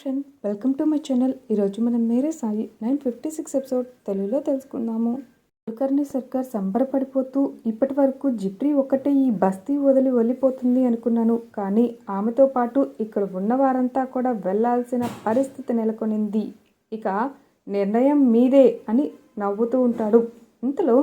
Friend welcome to my channel. ఈరోజు మనం Mere Sai nine fifty six episode తెలుగులో తెలుసుకుందాము. కుల్కర్ణి సర్కార్ సంబరపడిపోతూ ఇప్పటి వరకు జిప్రీ ఒక్కటే ఈ బస్తీ వదిలి వెళ్ళిపోతుంది అనుకున్నాను. కానీ ఆమెతో పాటు ఇక్కడ ఉన్న వారంతా కూడా వెళ్ళాల్సిన పరిస్థితి నెలకొనింది. ఇక నిర్ణయం మీదే అని నవ్వుతూ ఉంటాడు. ఇంతలో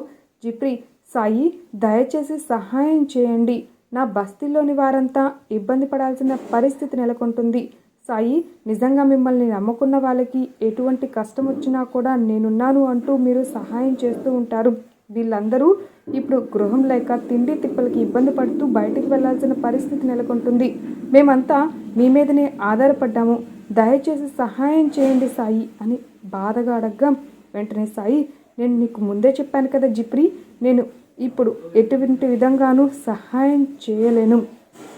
జిప్రీ సాయి దయచేసి సహాయం చేయండి. నా బస్తీలోని వారంతా ఇబ్బంది పడాల్సిన పరిస్థితి నెలకొంటుంది. సాయి నిజంగా మిమ్మల్ని నమ్ముకున్న వాళ్ళకి ఎటువంటి కష్టం వచ్చినా కూడా నేనున్నాను అంటూ మీరు సహాయం చేస్తూ ఉంటారు. వీళ్ళందరూ ఇప్పుడు గృహం లేక తిండి తిప్పలకి ఇబ్బంది పడుతూ బయటికి వెళ్ళాల్సిన పరిస్థితి నెలకొంటుంది. మేమంతా మీ మీదనే ఆధారపడ్డాము. దయచేసి సహాయం చేయండి సాయి అని బాధగా అడగ్గా. వెంటనే సాయి నేను నీకు ముందే చెప్పాను కదా జిప్రి నేను ఇప్పుడు ఎటువంటి విధంగానూ సహాయం చేయలేను.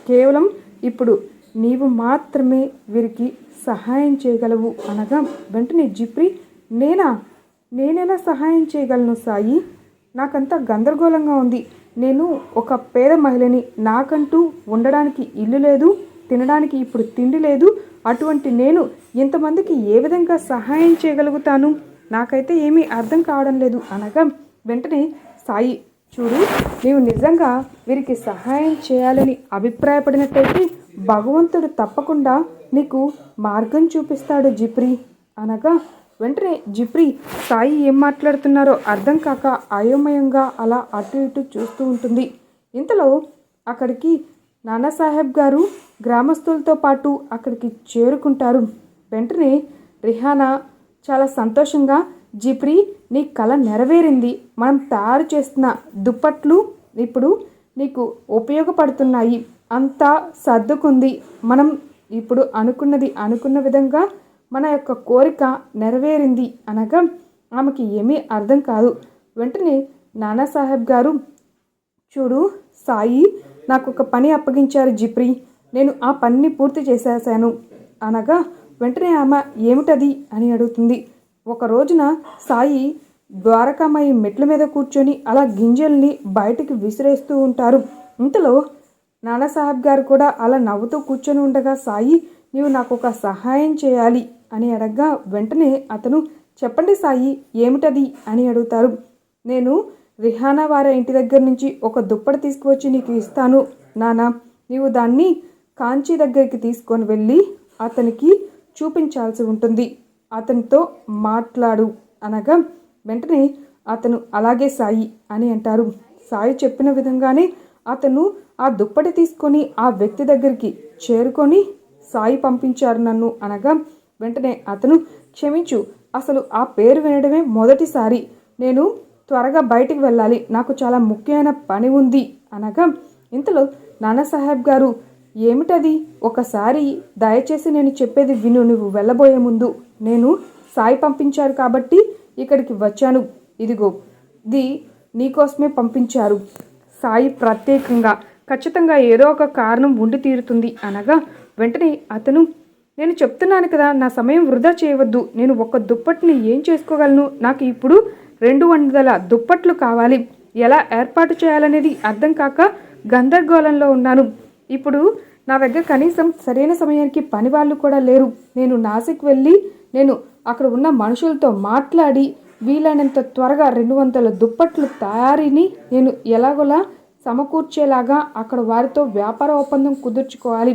కేవలం ఇప్పుడు నీవు మాత్రమే వీరికి సహాయం చేయగలవు అనగా వెంటనే జిప్రి నేనా? నేనెలా సహాయం చేయగలను సాయి? నాకంతా గందరగోళంగా ఉంది. నేను ఒక పేద మహిళని నాకంటూ ఉండడానికి ఇల్లు లేదు తినడానికి ఇప్పుడు తిండి లేదు. అటువంటి నేను ఇంతమందికి ఏ విధంగా సహాయం చేయగలుగుతాను? నాకైతే ఏమీ అర్థం కావడం లేదు అనగా వెంటనే సాయి చూడు నీవు నిజంగా వీరికి సహాయం చేయాలని అభిప్రాయపడినట్టయితే భగవంతుడు తప్పకుండా నీకు మార్గం చూపిస్తాడు జిప్రి అనగా వెంటనే జిప్రి సాయి ఏం మాట్లాడుతున్నారో అర్థం కాక అయోమయంగా అలా అటు ఇటు చూస్తూ ఉంటుంది. ఇంతలో అక్కడికి నానాసాహెబ్ గారు గ్రామస్తులతో పాటు అక్కడికి చేరుకుంటారు. వెంటనే రిహానా చాలా సంతోషంగా జిప్రి నీ కళ నెరవేరింది. మనం తయారు చేస్తున్న దుప్పట్లు ఇప్పుడు నీకు ఉపయోగపడుతున్నాయి. అంతా సర్దుకుంది. మనం ఇప్పుడు అనుకున్నది అనుకున్న విధంగా మన యొక్క కోరిక నెరవేరింది అనగా ఆమెకి ఏమీ అర్థం కాదు. వెంటనే నానాసాహెబ్ గారు చూడు సాయి నాకు ఒక పని అప్పగించారు జిప్రి నేను ఆ పనిని పూర్తి చేసేసాను. అనగా వెంటనే ఆమె ఏమిటది? అని అడుగుతుంది. ఒక రోజున సాయి ద్వారకామయ్య మెట్ల మీద కూర్చొని అలా గింజల్ని బయటికి విసిరేస్తూ ఉంటారు. ఇంతలో నానాసాహెబ్ గారు కూడా అలా నవ్వుతూ కూర్చొని ఉండగా సాయి నీవు నాకు ఒక సహాయం చేయాలి అని అడగ్గా వెంటనే అతను చెప్పండి సాయి ఏమిటది? అని అడుగుతారు. నేను రిహానా వారి ఇంటి దగ్గర నుంచి ఒక దుప్పటి తీసుకువచ్చి నీకు ఇస్తాను నానా. నీవు దాన్ని కాంచీ దగ్గరికి తీసుకొని వెళ్ళి అతనికి చూపించాల్సి ఉంటుంది. అతనితో మాట్లాడు అనగా వెంటనే అతను అలాగే సాయి అని అంటారు. సాయి చెప్పిన విధంగానే అతను ఆ దుప్పటి తీసుకొని ఆ వ్యక్తి దగ్గరికి చేరుకొని సాయి పంపించారు నన్ను అనగా వెంటనే అతను క్షమించు. అసలు ఆ పేరు వినడమే మొదటిసారి. నేను త్వరగా బయటికి వెళ్ళాలి. నాకు చాలా ముఖ్యమైన పని ఉంది. అనగా ఇంతలో నానాసాహెబ్ గారు ఏమిటది? ఒకసారి దయచేసి నేను చెప్పేది విను. నువ్వు వెళ్ళబోయే ముందు నేను సాయి పంపించారు కాబట్టి ఇక్కడికి వచ్చాను. ఇదిగో ఇది నీకోసమే పంపించారు. సాయి ప్రత్యేకంగా ఖచ్చితంగా ఏదో ఒక కారణం ఉండి తీరుతుంది అనగా వెంటనే అతను నేను చెప్తున్నాను కదా నా సమయం వృధా చేయవద్దు. నేను ఒక దుప్పటిని ఏం చేసుకోగలను? నాకు ఇప్పుడు రెండు వందల దుప్పట్లు కావాలి. ఎలా ఏర్పాటు చేయాలనేది అర్థం కాక గందరగోళంలో ఉన్నాను. ఇప్పుడు నా దగ్గర కనీసం సరైన సమయానికి పని వాళ్ళు కూడా లేరు. నేను నాసిక్ వెళ్ళి నేను అక్కడ ఉన్న మనుషులతో మాట్లాడి వీలైనంత త్వరగా రెండు వందల దుప్పట్లు తయారీని నేను ఎలాగోలా సమకూర్చేలాగా అక్కడ వారితో వ్యాపార ఒప్పందం కుదుర్చుకోవాలి.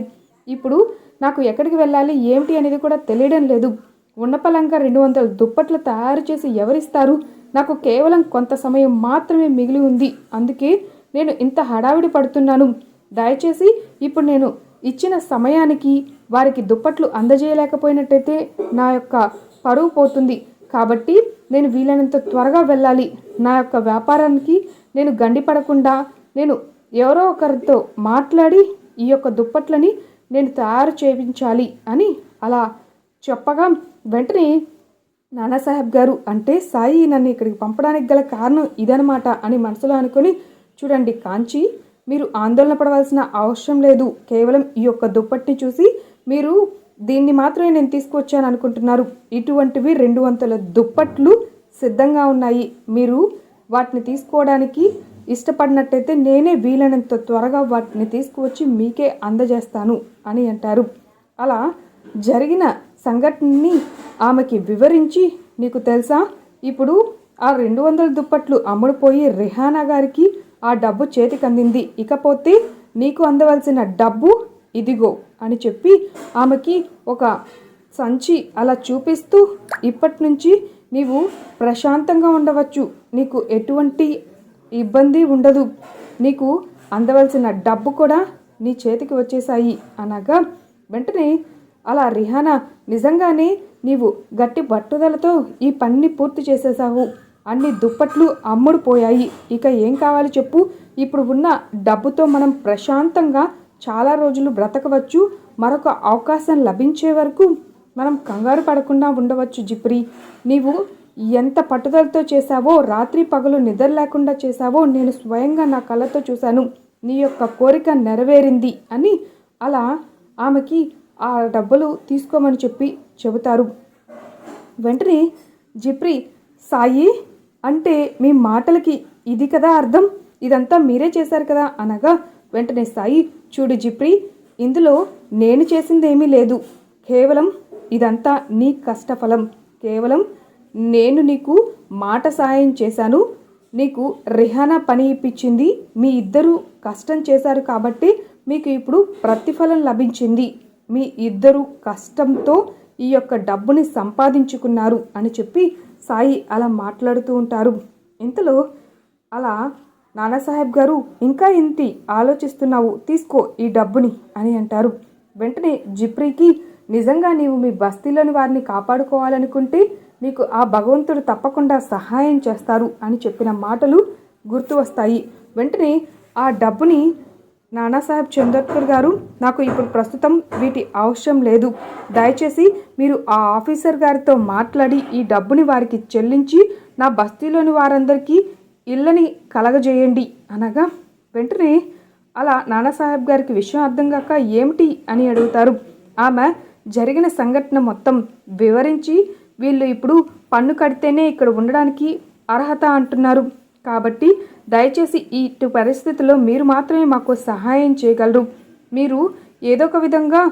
ఇప్పుడు నాకు ఎక్కడికి వెళ్ళాలి ఏమిటి అనేది కూడా తెలియడం లేదు. ఉన్నపలంగా రెండు వందల దుప్పట్లు తయారు చేసి ఎవరిస్తారు? నాకు కేవలం కొంత సమయం మాత్రమే మిగిలి ఉంది. అందుకే నేను ఇంత హడావిడి పడుతున్నాను. దయచేసి ఇప్పుడు నేను ఇచ్చిన సమయానికి వారికి దుప్పట్లు అందజేయలేకపోయినట్టయితే నా యొక్క పరువు పోతుంది. కాబట్టి నేను వీలైనంత త్వరగా వెళ్ళాలి. నా యొక్క వ్యాపారానికి నేను గండిపడకుండా నేను ఎవరో ఒకరితో మాట్లాడి ఈ యొక్క దుప్పట్లని నేను తయారు చేయించాలి అని అలా చెప్పగా వెంటనే నానాసాహెబ్ గారు అంటే సాయి నన్ను ఇక్కడికి పంపడానికి గల కారణం ఇదనమాట అని మనసులో అనుకొని చూడండి కాంచి మీరు ఆందోళన పడవలసిన అవసరం లేదు. కేవలం ఈ యొక్క దుప్పటిని చూసి మీరు దీన్ని మాత్రమే నేను తీసుకువచ్చాను అనుకుంటున్నారు. ఇటువంటివి రెండు వందల దుప్పట్లు సిద్ధంగా ఉన్నాయి. మీరు వాటిని తీసుకోవడానికి ఇష్టపడినట్టయితే నేనే వీలైనంత త్వరగా వాటిని తీసుకువచ్చి మీకే అందజేస్తాను అని అంటారు. అలా జరిగిన సంఘటనని ఆమెకి వివరించి నీకు తెలుసా? ఇప్పుడు ఆ రెండు వందల దుప్పట్లు అమ్ముడుపోయి రిహానా గారికి ఆ డబ్బు చేతికి అందింది ఇకపోతే నీకు అందవలసిన డబ్బు ఇదిగో. అని చెప్పి ఆమెకి ఒక సంచి అలా చూపిస్తూ ఇప్పటి నుంచి నీవు ప్రశాంతంగా ఉండవచ్చు. నీకు ఎటువంటి ఇబ్బంది ఉండదు. నీకు అందవలసిన డబ్బు కూడా నీ చేతికి వచ్చేసాయి అనగా వెంటనే అలా రిహానా నిజంగానే నీవు గట్టి పట్టుదలతో ఈ పనిని పూర్తి చేసేసావు అన్ని దుప్పట్లు అమ్ముడుపోయాయి. ఇక ఏం కావాలి చెప్పు. ఇప్పుడు ఉన్న డబ్బుతో మనం ప్రశాంతంగా చాలా రోజులు బ్రతకవచ్చు. మరొక అవకాశం లభించే వరకు మనం కంగారు పడకుండా ఉండవచ్చు జిప్రి. నీవు ఎంత పట్టుదలతో చేశావో రాత్రి పగలు నిద్ర లేకుండా చేశావో నేను స్వయంగా నా కళ్ళతో చూశాను. నీ యొక్క కోరిక నెరవేరింది అని అలా ఆమెకి ఆ డబ్బులు తీసుకోమని చెప్పి చెబుతారు. వెంటనే జిప్రి సాయి అంటే మీ మాటలకి ఇది కదా అర్థం? ఇదంతా మీరే చేశారు కదా అనగా వెంటనే సాయి చూడు జిప్రి ఇందులో నేను చేసిందేమీ లేదు. కేవలం ఇదంతా నీ కష్టఫలం. కేవలం నేను నీకు మాట సాయం చేశాను. నీకు రిహానా పని ఇప్పించింది. మీ ఇద్దరు కష్టం చేశారు కాబట్టి మీకు ఇప్పుడు ప్రతిఫలం లభించింది. మీ ఇద్దరు కష్టంతో ఈ యొక్క డబ్బుని సంపాదించుకున్నారు అని చెప్పి సాయి అలా మాట్లాడుతూ ఉంటారు. ఇంతలో అలా నానాసాహెబ్ గారు ఇంకా ఇంతి ఆలోచిస్తున్నావు తీసుకో ఈ డబ్బుని అని అంటారు. వెంటనే జిప్రీకి నిజంగా నీవు మీ బస్తీలోని వారిని కాపాడుకోవాలనుకుంటే నీకు ఆ భగవంతుడు తప్పకుండా సహాయం చేస్తారు అని చెప్పిన మాటలు గుర్తు వస్తాయి. వెంటనే ఆ డబ్బుని నానాసాహెబ్ చందోర్కర్ గారు నాకు ఇప్పుడు ప్రస్తుతం వీటి అవసరం లేదు. దయచేసి మీరు ఆ ఆఫీసర్ గారితో మాట్లాడి ఈ డబ్బుని వారికి చెల్లించి నా బస్తీలోని వారందరికీ ఇళ్ళని కలగజేయండి అనగా వెంటనే అలా నానాసాహెబ్ గారికి విషయం అర్థం కాక ఏమిటి అని అడుగుతారు. ఆమె జరిగిన సంఘటన మొత్తం వివరించి వీళ్ళు ఇప్పుడు పన్ను కడితేనే ఇక్కడ ఉండడానికి అర్హత అంటున్నారు. కాబట్టి దయచేసి ఇటు పరిస్థితుల్లో మీరు మాత్రమే మాకు సహాయం చేయగలరు. మీరు ఏదో ఒక విధంగా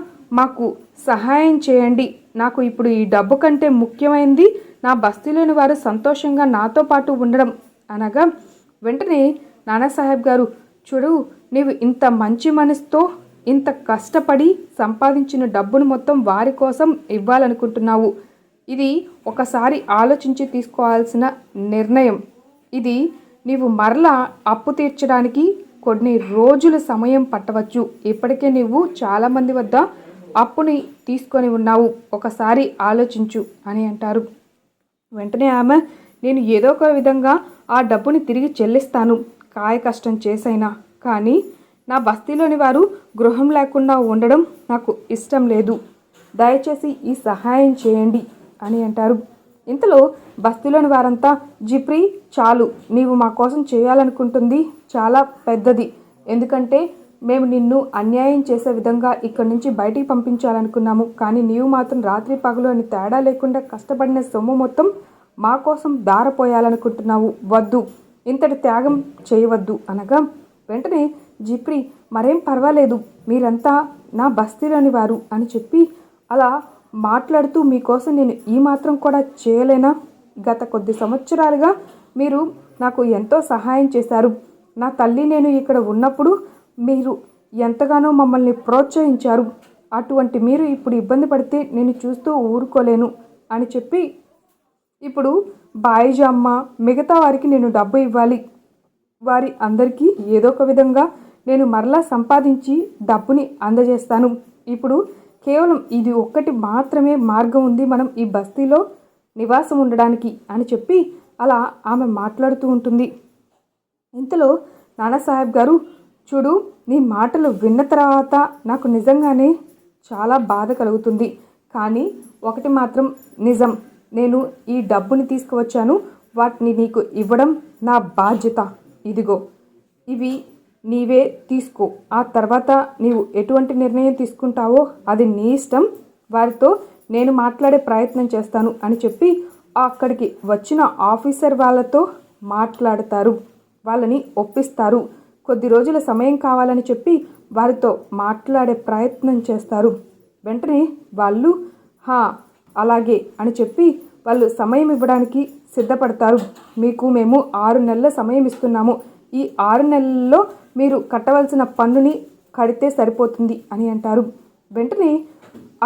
మాకు సహాయం చేయండి. నాకు ఇప్పుడు ఈ డబ్బు కంటే ముఖ్యమైనది నా బస్తీలోని వారు సంతోషంగా నాతో పాటు ఉండడం. అనగా వెంటనే నానాసాహెబ్ గారు చూడు నీవు ఇంత మంచి మనసుతో ఇంత కష్టపడి సంపాదించిన డబ్బును మొత్తం వారి కోసం ఇవ్వాలనుకుంటున్నావు. ఇది ఒకసారి ఆలోచించి తీసుకోవాల్సిన నిర్ణయం. ఇది నీవు మరలా అప్పు తీర్చడానికి కొన్ని రోజుల సమయం పట్టవచ్చు. ఇప్పటికే నీవు చాలామంది వద్ద అప్పుని తీసుకొని ఉన్నావు. ఒకసారి ఆలోచించు అని అంటారు. వెంటనే ఆమె నేను ఏదో ఒక విధంగా ఆ డబ్బుని తిరిగి చెల్లిస్తాను. కాయ కష్టం చేసైనా. కానీ నా బస్తీలోని వారు గృహం లేకుండా ఉండడం నాకు ఇష్టం లేదు. దయచేసి ఈ సహాయం చేయండి అని అంటారు. ఇంతలో బస్తీలోని వారంతా జిప్రి చాలు. నీవు మా కోసం చేయాలనుకుంటుంది చాలా పెద్దది. ఎందుకంటే మేము నిన్ను అన్యాయం చేసే విధంగా ఇక్కడి నుంచి బయటికి పంపించాలనుకున్నాము. కానీ నీవు మాత్రం రాత్రి పగలు అని తేడా లేకుండా కష్టపడిన సొమ్ము మొత్తం మా కోసం దారపోయాలనుకుంటున్నావు వద్దు. ఇంతటి త్యాగం చేయవద్దు అనగా వెంటనే జిప్రి మరేం పర్వాలేదు. మీరంతా నా బస్తీలోని వారు అని చెప్పి అలా మాట్లాడుతూ మీకోసం నేను ఈ మాత్రం కూడా చేయలేనా? గత కొద్ది సంవత్సరాలుగా మీరు నాకు ఎంతో సహాయం చేశారు. నా తల్లి నేను ఇక్కడ ఉన్నప్పుడు మీరు ఎంతగానో మమ్మల్ని ప్రోత్సహించారు. అటువంటి మీరు ఇప్పుడు ఇబ్బంది పడితే నేను చూస్తూ ఊరుకోలేను అని చెప్పి ఇప్పుడు బాయిజమ్మ మిగతా వారికి నేను డబ్బు ఇవ్వాలి. వారి అందరికీ ఏదో ఒక విధంగా నేను మరలా సంపాదించి డబ్బుని అందజేస్తాను. ఇప్పుడు కేవలం ఇది ఒక్కటి మాత్రమే మార్గం ఉంది మనం ఈ బస్తీలో నివాసం ఉండడానికి అని చెప్పి అలా ఆమె మాట్లాడుతూ ఉంటుంది. ఇంతలో నానాసాహెబ్ గారు చూడు నీ మాటలు విన్న తర్వాత నాకు నిజంగానే చాలా బాధ కలుగుతుంది. కానీ ఒకటి మాత్రం నిజం. నేను ఈ డబ్బుని తీసుకువచ్చాను. వాటిని నీకు ఇవ్వడం నా బాధ్యత. ఇదిగో ఇవి నీవే తీసుకో. ఆ తర్వాత నీవు ఎటువంటి నిర్ణయం తీసుకుంటావో అది నీ ఇష్టం. వారితో నేను మాట్లాడే ప్రయత్నం చేస్తాను అని చెప్పి అక్కడికి వచ్చిన ఆఫీసర్ వాళ్ళతో మాట్లాడతారు. వాళ్ళని ఒప్పిస్తారు. కొద్ది రోజుల సమయం కావాలని చెప్పి వారితో మాట్లాడే ప్రయత్నం చేస్తారు. వెంటనే వాళ్ళు హా అలాగే అని చెప్పి వాళ్ళు సమయం ఇవ్వడానికి సిద్ధపడతారు. మీకు మేము ఆరు నెలల సమయం ఇస్తున్నాము. ఈ ఆరు నెలల్లో మీరు కట్టవలసిన పన్నుని కడితే సరిపోతుంది అని అంటారు. వెంటనే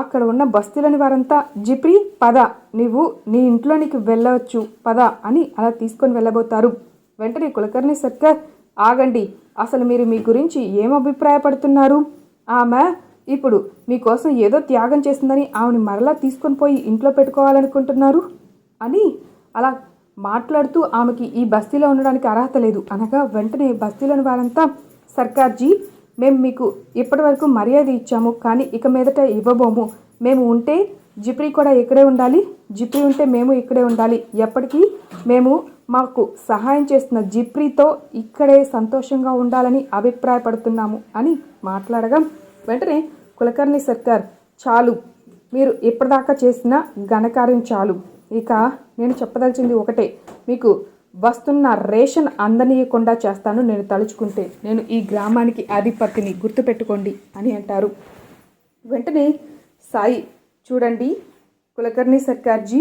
అక్కడ ఉన్న బస్తీలోని వారంతా జిప్రి పద నీవు నీ ఇంట్లోనికి వెళ్ళవచ్చు పద అని అలా తీసుకొని వెళ్ళబోతారు. వెంటనే కులకర్ణి సర్కార్ ఆగండి అసలు మీరు మీ గురించి ఏం అభిప్రాయపడుతున్నారు? ఆమె ఇప్పుడు మీకోసం ఏదో త్యాగం చేసిందని ఆమెను మరలా తీసుకొని పోయి ఇంట్లో పెట్టుకోవాలనుకుంటున్నారు? అని అలా మాట్లాడుతూ ఆమెకి ఈ బస్తీలో ఉండడానికి అర్హత లేదు. అనగా వెంటనే బస్తీలోని వారంతా సర్కార్జీ మేము మీకు ఇప్పటివరకు మర్యాద ఇచ్చాము కానీ ఇక మీదట ఇవ్వబోము. మేము ఉంటే జిప్రీ కూడా ఇక్కడే ఉండాలి. జిప్రీ ఉంటే మేము ఇక్కడే ఉండాలి. ఎప్పటికీ మేము మాకు సహాయం చేస్తున్న జిప్రీతో ఇక్కడే సంతోషంగా ఉండాలని అభిప్రాయపడుతున్నాము అని మాట్లాడగా వెంటనే కులకర్ణి సర్కార్ చాలు. మీరు ఇప్పటిదాకా చేసిన ఘనకార్యం చాలు. ఇక నేను చెప్పదలిచింది ఒకటే. మీకు వస్తున్న రేషన్ అందనీయకుండా చేస్తాను నేను తలుచుకుంటే. నేను ఈ గ్రామానికి ఆధిపత్యని గుర్తుపెట్టుకోండి అని అంటారు. వెంటనే సాయి చూడండి. కులకర్ణి సర్కార్జీ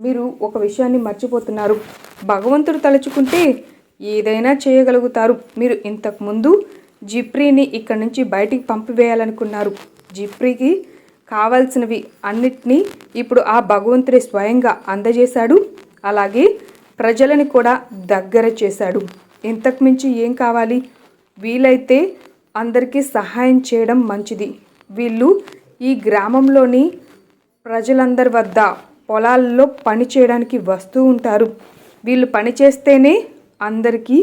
మీరు ఒక విషయాన్ని మర్చిపోతున్నారు. భగవంతుడు తలుచుకుంటే ఏదైనా చేయగలుగుతారు. మీరు ఇంతకుముందు జిప్రీని ఇక్కడి నుంచి బయటికి పంపివేయాలనుకున్నారు. జిప్రీకి కావాల్సినవి అన్నిటినీ ఇప్పుడు ఆ భగవంతుడే స్వయంగా అందజేశాడు. అలాగే ప్రజలని కూడా దగ్గర చేశాడు. ఇంతకు మించి ఏం కావాలి? వీలైతే అందరికీ సహాయం చేయడం మంచిది. వీళ్ళు ఈ గ్రామంలోని ప్రజలందరి వద్ద పొలాల్లో పని చేయడానికి వస్తూ ఉంటారు. వీళ్ళు పని చేస్తేనే అందరికీ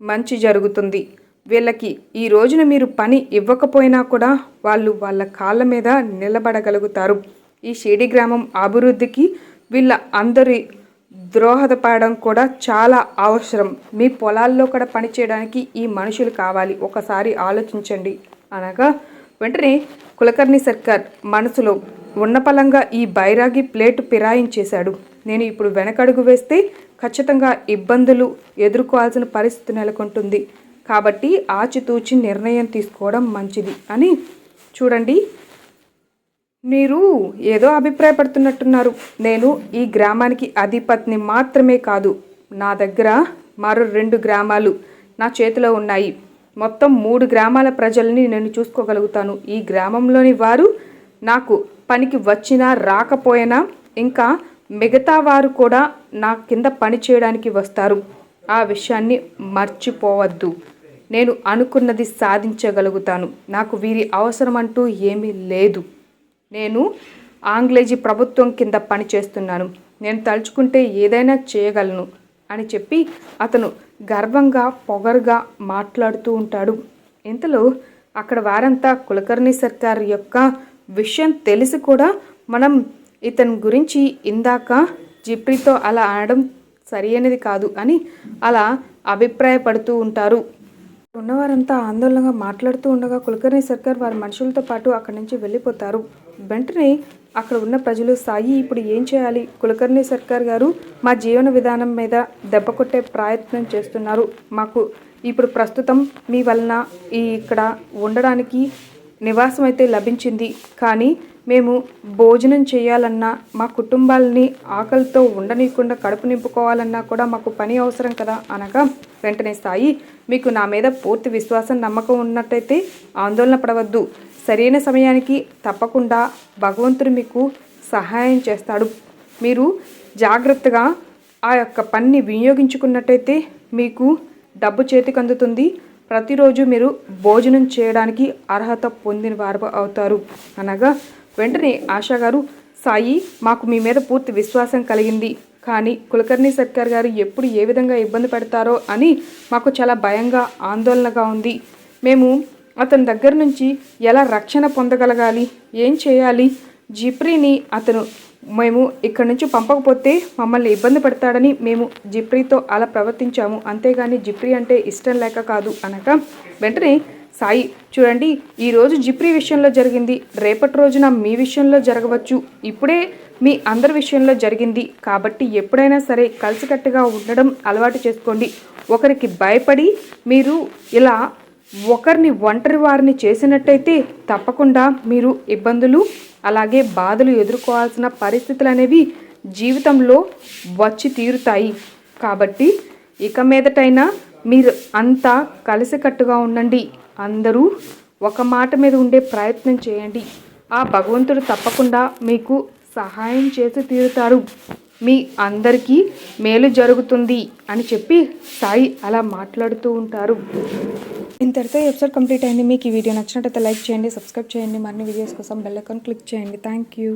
మంచి జరుగుతుంది. వీళ్ళకి ఈ రోజున మీరు పని ఇవ్వకపోయినా కూడా వాళ్ళు వాళ్ళ కాళ్ళ మీద నిలబడగలుగుతారు. ఈ షేడి గ్రామం అభివృద్ధికి వీళ్ళ అందరి ద్రోహదపడడం కూడా చాలా అవసరం. మీ పొలాల్లో కూడా పనిచేయడానికి ఈ మనుషులు కావాలి. ఒకసారి ఆలోచించండి. అనగా వెంటనే కులకర్ణి సర్కార్ మనసులో ఉన్నపలంగా ఈ బైరాగి ప్లేటు పిరాయించేశాడు నేను ఇప్పుడు వెనకడుగు వేస్తే ఖచ్చితంగా ఇబ్బందులు ఎదుర్కోవాల్సిన పరిస్థితి నెలకొంటుంది. కాబట్టి ఆచితూచి నిర్ణయం తీసుకోవడం మంచిది అని చూడండి. మీరు ఏదో అభిప్రాయపడుతున్నట్టున్నారు. నేను ఈ గ్రామానికి అధిపతిని మాత్రమే కాదు నా దగ్గర మరో రెండు గ్రామాలు నా చేతిలో ఉన్నాయి. మొత్తం మూడు గ్రామాల ప్రజల్ని నేను చూసుకోగలుగుతాను. ఈ గ్రామంలోని వారు నాకు పనికి వచ్చినా రాకపోయినా ఇంకా మిగతా వారు కూడా నా కింద పని చేయడానికి వస్తారు. ఆ విషయాన్ని మర్చిపోవద్దు. నేను అనుకున్నది సాధించగలుగుతాను. నాకు వీరి అవసరం అంటూ ఏమీ లేదు. నేను ఆంగ్లేజీ ప్రభుత్వం కింద పనిచేస్తున్నాను. నేను తలుచుకుంటే ఏదైనా చేయగలను అని చెప్పి అతను గర్వంగా పొగరుగా మాట్లాడుతూ ఉంటాడు. ఇంతలో అక్కడ వారంతా కులకర్ణి సర్కార్ యొక్క విషయం తెలిసి కూడా మనం ఇతని గురించి ఇందాక జిప్రీతో అలా అనడం సరి అనేది కాదు అని అలా అభిప్రాయపడుతూ ఉంటారు. ఉన్నవారంతా ఆందోళనగా మాట్లాడుతూ ఉండగా కులకర్ణి సర్కార్ వారి మనుషులతో పాటు అక్కడి నుంచి వెళ్ళిపోతారు. వెంటనే అక్కడ ఉన్న ప్రజలు సాయి ఇప్పుడు ఏం చేయాలి కులకర్ణి సర్కార్ గారు మా జీవన విధానం మీద దెబ్బ కొట్టే ప్రయత్నం చేస్తున్నారు. మాకు ఇప్పుడు ప్రస్తుతం మీ వలన ఈ ఇక్కడ ఉండడానికి నివాసం అయితే లభించింది. కానీ మేము భోజనం చేయాలన్నా మా కుటుంబాలని ఆకలితో ఉండనీయకుండా కడుపు నింపుకోవాలన్నా కూడా మాకు పని అవసరం కదా అనగా వెంటనే సాయి మీకు నా మీద పూర్తి విశ్వాసం నమ్మకం ఉన్నట్టయితే ఆందోళన పడవద్దు. సరైన సమయానికి తప్పకుండా భగవంతుడు మీకు సహాయం చేస్తాడు. మీరు జాగ్రత్తగా ఆ యొక్క పనిని వినియోగించుకున్నట్టయితే మీకు డబ్బు చేతికి అందుతుంది. ప్రతిరోజు మీరు భోజనం చేయడానికి అర్హత పొందిన వారు అవుతారు. అనగా వెంటనే ఆశా గారు సాయి మాకు మీ మీద పూర్తి విశ్వాసం కలిగింది. కానీ కులకర్ణి సర్కార్ గారు ఎప్పుడు ఏ విధంగా ఇబ్బంది పెడతారో అని మాకు చాలా భయంగా ఆందోళనగా ఉంది. మేము అతని దగ్గర నుంచి ఎలా రక్షణ పొందగలగాలి? ఏం చేయాలి? జిప్రీని అతను మేము ఇక్కడి నుంచి పంపకపోతే మమ్మల్ని ఇబ్బంది పెడతాడని మేము జిప్రీతో అలా ప్రవర్తించాము. అంతేగాని జిప్రీ అంటే ఇష్టం లేక కాదు అనగా వెంటనే సాయి. చూడండి ఈరోజు జిప్రీ విషయంలో జరిగింది. రేపటి రోజున మీ విషయంలో జరగవచ్చు. ఇప్పుడే మీ అందరి విషయంలో జరిగింది. కాబట్టి ఎప్పుడైనా సరే కలిసికట్టుగా ఉండడం అలవాటు చేసుకోండి. ఒకరికి భయపడి మీరు ఇలా ఒకరిని ఒంటరి వారిని చేసినట్టయితే తప్పకుండా మీరు ఇబ్బందులు అలాగే బాధలు ఎదుర్కోవాల్సిన పరిస్థితులు అనేవి జీవితంలో వచ్చి తీరుతాయి. కాబట్టి ఇక మీదటైనా మీరు అంతా కలిసికట్టుగా ఉండండి. అందరూ ఒక మాట మీద ఉండే ప్రయత్నం చేయండి. ఆ భగవంతుడు తప్పకుండా మీకు సహాయం చేసి తీరుతారు. మీ అందరికీ మేలు జరుగుతుంది అని చెప్పి సాయి అలా మాట్లాడుతూ ఉంటారు. ఇంతటితో ఎపిసోడ్ కంప్లీట్ అయింది. మీకు ఈ వీడియో నచ్చినట్లయితే లైక్ చేయండి సబ్స్క్రైబ్ చేయండి. మరిన్ని వీడియోస్ కోసం బెల్ ఐకాన్ క్లిక్ చేయండి. Thank you.